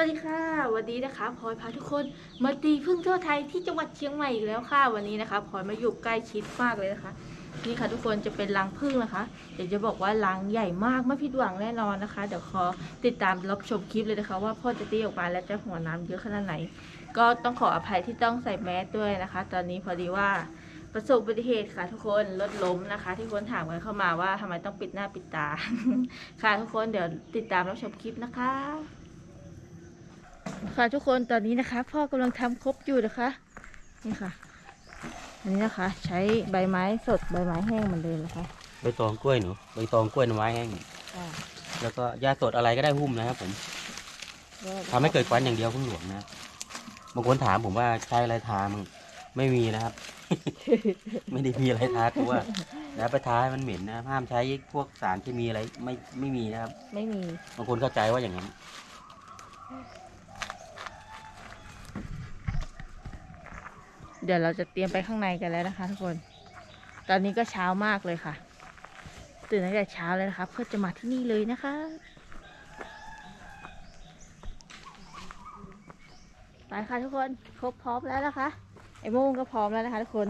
วัสดีค่ะ วันนี้นะคะพลอยพาทุกคนมาตีพึ่งทั่วไทยที่จังหวัดเชียงใหม่อีกแล้วค่ะ วันนี้นะคะพลอยมาอยู่ใกล้ชิดมากเลยนะคะ นี่ค่ะทุกคนจะเป็นรังพึ่งนะคะเดี๋ยวจะบอกว่ารังใหญ่มากไม่ผิดหวังแน่นอนนะคะ เดี๋ยวขอติดตามรับชมคลิปเลยนะคะ ว่าพ่อจะตีออกมาแล้วจะหัวน้ำเยอะขนาดไหน ก็ต้องขออภัยที่ต้องใส่แมสด้วยนะคะ ตอนนี้พอดีว่าประสบอุบัติเหตุค่ะทุกคนรถล้มนะคะ ที่คนถามกันเข้ามาว่าทำไมต้องปิดหน้าปิดตา ค่ะทุกคนเดี๋ยวติดตามรับชมคลิปนะคะ ค่ะทุกคนตอนนี้นะคะ พ่อกำลังทำครบอยู่นะคะ นี่ค่ะ อันนี้นะคะ ใช้ใบไม้สดใบไม้แห้งเหมือนเดิมนะคะใบตองกล้วยหนูใบตองกล้วยน้ำว้าแห้งค่ะแล้วก็หญ้าสดอะไรก็ได้หุ้มนะครับผมทำให้เกิดควันอย่างเดียวพึ่งหลวงนะครับบางคนถามผมว่าใช้อะไรทามึงไม่มีนะครับ ไม่ได้มีอะไรทาตัวแล้วไปทาให้มันเหม็นนะครับห้ามใช้พวกสารเคมีอะไรไม่ไม่มีนะครับ ไม่มีบางคนเข้าใจว่าอย่างนั้น เดี๋ยวเราจะเตรียมไปข้างในกันแล้วนะคะ ทุกคน ตอนนี้ก็เช้ามากเลยค่ะ ตื่นตั้งแต่เช้าเลยนะคะ เพื่อจะมาที่นี่เลยนะคะ ไปค่ะทุกคนครบพร้อมแล้วนะคะ ไอ้โม่งก็พร้อมแล้วนะคะ ทุกคน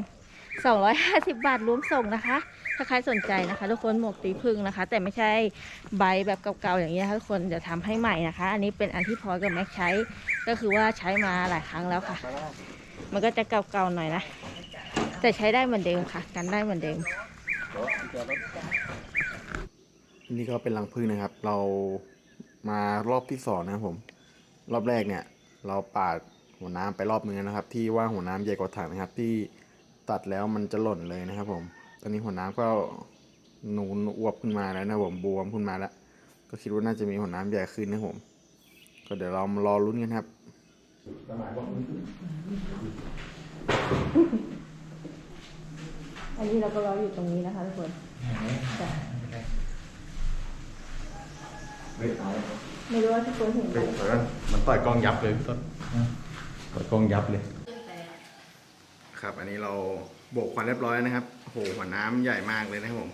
250 บาทรวมส่งนะคะ ถ้าใครสนใจนะคะ ทุกคนหมวกตีพึ่งนะคะ แต่ไม่ใช่ใบแบบเก่าๆอย่างนี้นะคะทุกคนเดี๋ยวทำให้ใหม่นะคะ อันนี้เป็นอันที่พลอยกับแม็กใช้ ก็คือว่าใช้มาหลายครั้งแล้วค่ะ มันก็จะเก่าๆหน่อยนะ แต่ใช้ได้เหมือนเดิมค่ะ กันได้เหมือนเดิม นี่ก็เป็นรังผึ้งนะครับ เรามารอบที่สองนะครับผม รอบแรกเนี่ย เราปาดหัวน้ำไปรอบนึงนะครับ ที่ว่าหัวน้ำใหญ่กว่าถังนะครับ ที่ตัดแล้วมันจะหล่นเลยนะครับ ผม ตอนนี้หัวน้ำก็นูนอวบขึ้นมาแล้วนะผมบวมขึ้นมาแล้ว ก็คิดว่าน่าจะมีหัวน้ำใหญ่ขึ้นนะผม ก็เดี๋ยวเรามารอลุ้นกันครับ อันนี้เราก็รออยู่ตรงนี้นะคะทุกคนจ้ะไม่รู้ว่าทุกคนเห็นไหมมันต่อยกล้องยับเลยพี่ต้นต่อยกล้องยับเลย ครับ อันนี้เราโบกควันเรียบร้อยนะครับโอ้โหหัวน้ำใหญ่มากเลยนะครับผม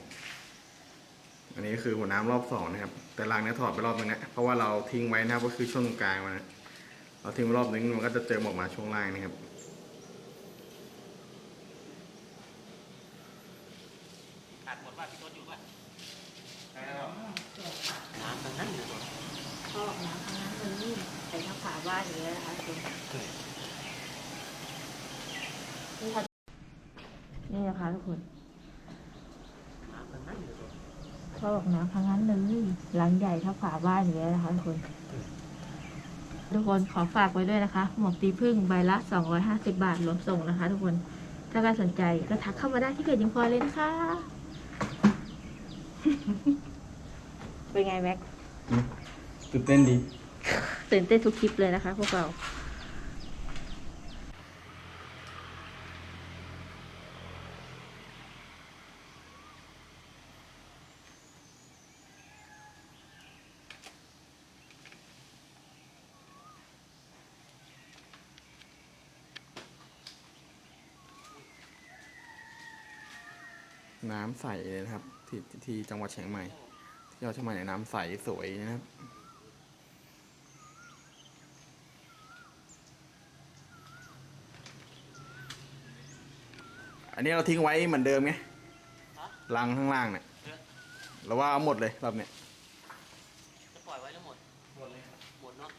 อันนี้คือหัวน้ำรอบสองนะครับ แต่รางเนี้ยถอดไปรอบนึงนะเพราะว่าเราทิ้งไว้นะครับก็คือช่วงตรงกลางมันนะ เราทิ้งไว้รอบนึงมันก็จะเจอหมอกมาช่วงล่างนะครับขาดหมดว่าพี่ต้นอยู่ป่ะน้ำตรงนั้นอยู่ก็ออกน้ำข้างนั้นมันนิ่มใส่ทับขาบ้านอย่างเงี้ยนะคะทุกคนนี่ค่ะนี่นะคะทุกคนน้ำตรงนั้นอยู่ก็ออกน้ำข้างนั้นเลยหลังใหญ่ทับขาบ้านอย่างเงี้ยนะคะทุกคน ทุกคนขอฝากไว้ด้วยนะคะ หมวกตีพึ่งใบละ 250 บาทรวมส่งนะคะ ทุกคนถ้าใครสนใจก็ทักเข้ามาได้ที่เพจยิงพลอยเลยนะคะ เป็นไงแม็ก ตื่นเต้นดี ตื่นเต้นทุกคลิปเลยนะคะ พวกเรา น้ำใสเลยนะครับ ที่ที่จังหวัดเชียงใหม่ที่เราเชียงใหม่เนี่ยน้ำใสสวยนะครับอันนี้เราทิ้งไว้เหมือนเดิมไงลังข้างล่างเนี่ยเราว่าเอาหมดเลยรอบเนี้ยจะปล่อยไว้แล้วหมด หมดเลยหมดเนาะ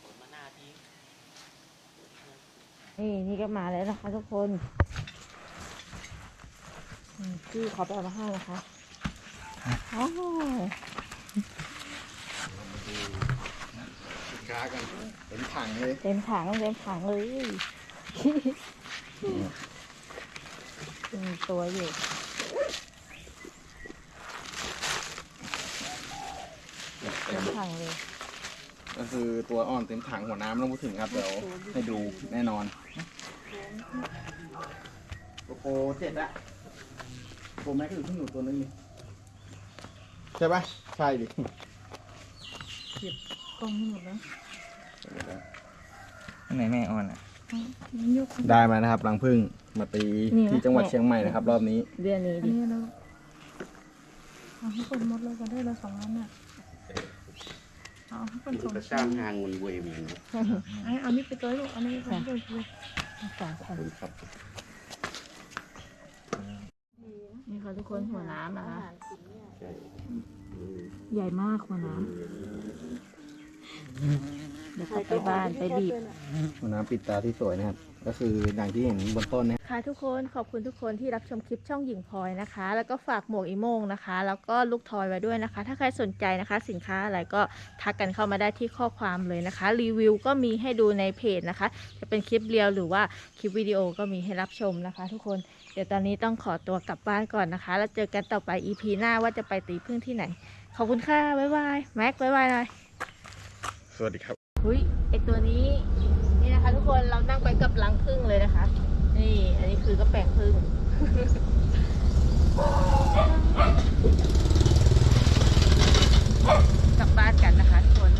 หมดมาหน้าที นี่นี่ก็มาแล้วนะคะทุกคนอืมพี่ขอไปเอามาให้นะคะอ้าวกากันเป็นถังเลยเต็มถังเต็มถังเลยมีตัวอยู่เต็มถังเลย ก็คือตัวอ่อนเต็มถังหัวน้ำไม่ต้องพูดถึงครับเดี๋ยวให้ดูแน่นอนโอ้โหเจ็ดละโปรแม็กซ์อยู่ที่หนูตัวนึงนี่ใช่ปะใช่ดิกล้องให้หมดแล้วอันไหนแม่อ่อนอะมันยกได้มานะครับรังผึ้งมาตีนี่นะที่จังหวัดเชียงใหม่นะครับ รอบนี้เดือนนี้อันดินี้เราเอาให้คนหมดเลยก็ได้ละสองอันน่ะ เอาให้คนสองก็สร้างหางมันเวยมันไอ้เอานี่ไปตัวลูกเอานี่ไปตัวลูกสองคนครับนี่ค่ะทุกคนหัวน้ำนะคะใช่ใหญ่มากหัวน้ำเดี๋ยวกลับไปบ้านไปบีบหัวน้ำปิดตาที่สวยนะครับ ก็คืออย่างที่เห็นบนต้นนะค่ะทุกคนขอบคุณทุกคนที่รับชมคลิปช่องหญิงพลอยนะคะ แล้วก็ฝากหมวกอีโมงนะคะ แล้วก็ลูกทอยไว้ด้วยนะคะ ถ้าใครสนใจนะคะ สินค้าอะไรก็ทักกันเข้ามาได้ที่ข้อความเลยนะคะ รีวิวก็มีให้ดูในเพจนะคะ จะเป็นคลิปเรียวหรือว่าคลิปวิดีโอก็มีให้รับชมนะคะ ทุกคนเดี๋ยวตอนนี้ต้องขอตัวกลับบ้านก่อนนะคะ แล้วเจอกันต่อไป EP หน้าว่าจะไปตีพึ่งที่ไหน ขอบคุณค่ะบ๊ายบายแม็กบ๊ายบายหน่อยสวัสดีครับหุยไอตัวนี้นี่นะ คะทุกคนเรานั่งไปกับรังพึ่งเลยนะคะ นี่ อันนี้คือก็แปลงพึ่งกลับบ้านกันนะคะทุกคน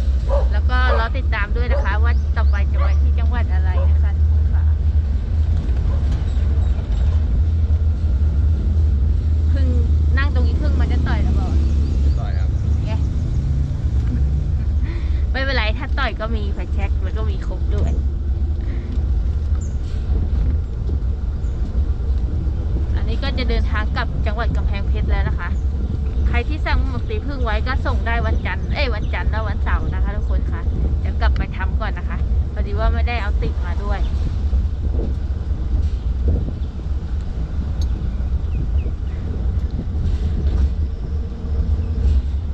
แล้วก็รอติดตามด้วยนะคะว่า งไว้ก็ส่งได้วันจันทร์เอ้ยวันจันทร์แล้ววันเสาร์นะคะทุกคนค่ะเดี๋ยวกลับไปทำก่อนนะคะพอดีว่าไม่ได้เอาติดมาด้วย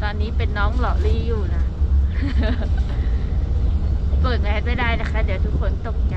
ตอนนี้เป็นน้องหล่อรี่อยู่นะ เปิดแมสไม่ได้นะคะ เดี๋ยวทุกคนตกใจ